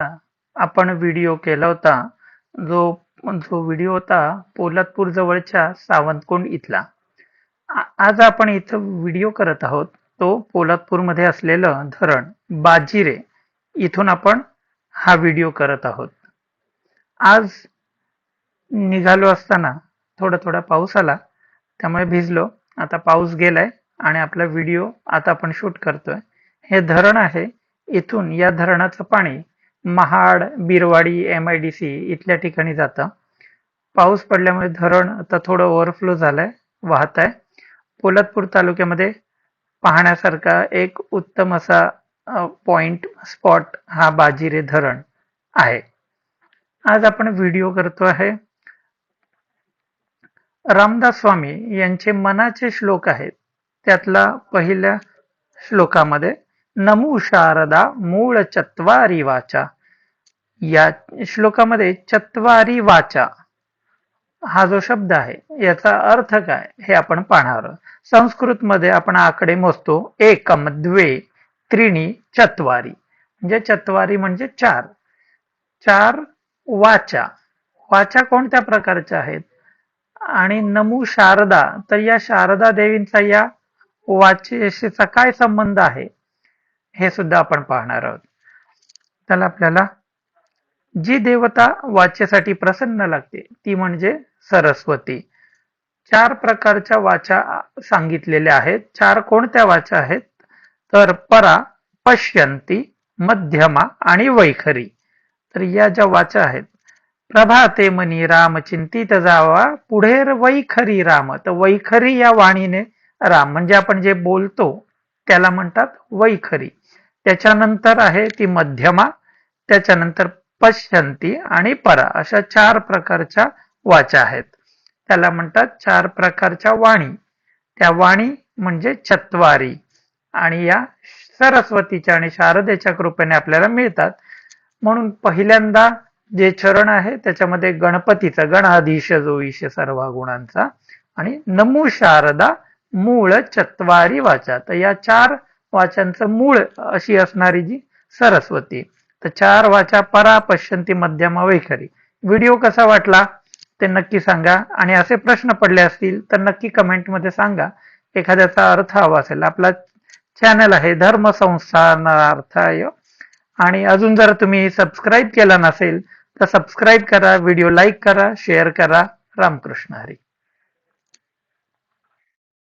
आपण व्हिडिओ केला होता. जो जो व्हिडिओ होता पोलादपूर जवळच्या सावंतकोंड इथला. आज आपण इथं व्हिडिओ करत आहोत. तो पोलादपूरमध्ये असलेलं धरण बाजीरे इथून आपण हा व्हिडिओ करत आहोत. आज निघालो असताना थोडा थोडा पाऊस आला. त्यामुळे भिजलो. आता पाऊस गेलाय आणि आपला व्हिडिओ आता आपण शूट करतोय. हे धरण आहे. इथून या धरणाचं पाणी Mahad Birwadi M I D C इथल्या ठिकाणी जातं. पाऊस पडल्यामुळे धरण आता थोडं ओव्हरफ्लो झालंय वाहत आहे पोलादपूर तालुक्यामध्ये पाहण्यासारखा एक उत्तम असा पॉइंट स्पॉट हा बाजीरे धरण आहे. आज आपण व्हिडिओ करतो आहे. रामदास स्वामी यांचे मनाचे श्लोक आहेत. त्यातला पहिल्या श्लोकामध्ये नमू शारदा मूळ चत्वारी वाचा. या श्लोकामध्ये चत्वारी वाचा. हा जो शब्द आहे याचा अर्थ काय हे आपण पाहणार. संस्कृत मध्ये आपण आकडे मोजतो एकम द्वे त्रिणी चत्वारी. म्हणजे चत्वारी म्हणजे चार. चार वाचा. वाचा कोणत्या प्रकारच्या आहेत? आणि नमू शारदा तर या शारदा देवींचा या वाचेशीचा काय संबंध आहे? हे सुद्धा आपण पाहणार आहोत. त्याला आपल्याला जी देवता वाचेसाठी प्रसन्न लागते ती म्हणजे सरस्वती. चार प्रकारच्या वाचा सांगितलेल्या आहेत. चार कोणत्या वाचा आहेत? तर परा पश्यंती मध्यमा आणि वैखरी. तर या ज्या वाचा आहेत प्रभाते मनी राम चिंतित जावा पुढे वैखरी राम. तर वैखरी या वाणीने राम म्हणजे आपण जे बोलतो त्याला म्हणतात वैखरी. त्याच्यानंतर आहे ती मध्यमा त्याच्यानंतर पश्यंती आणि परा अशा चार प्रकारच्या वाचा आहेत. त्याला म्हणतात चार प्रकारच्या वाणी. त्या वाणी म्हणजे चत्वारी आणि या सरस्वतीच्या आणि शारदेच्या कृपेने आपल्याला मिळतात. म्हणून पहिल्यांदा जे चरण आहे त्याच्यामध्ये गणपतीचा गणाधीश जो ईश सर्व गुणांचा आणि नमू शारदा मूळ चत्वारी वाचा. तर या चार वाचांचं मूळ अशी असणारी जी सरस्वती. तर चार वाचा परा पश्यंती मध्यमा वैखरी. व्हिडिओ कसा वाटला ते नक्की सांगा. आणि असे प्रश्न पडले असतील तर नक्की कमेंटमध्ये सांगा. एखाद्याचा अर्थ हवा असेल. आपला चॅनल आहे धर्म संस्थानार्थाय आणि अजून जर तुम्ही सबस्क्राईब केला नसेल तर सबस्क्राईब करा व्हिडिओ लाईक करा शेअर करा. रामकृष्ण हरी.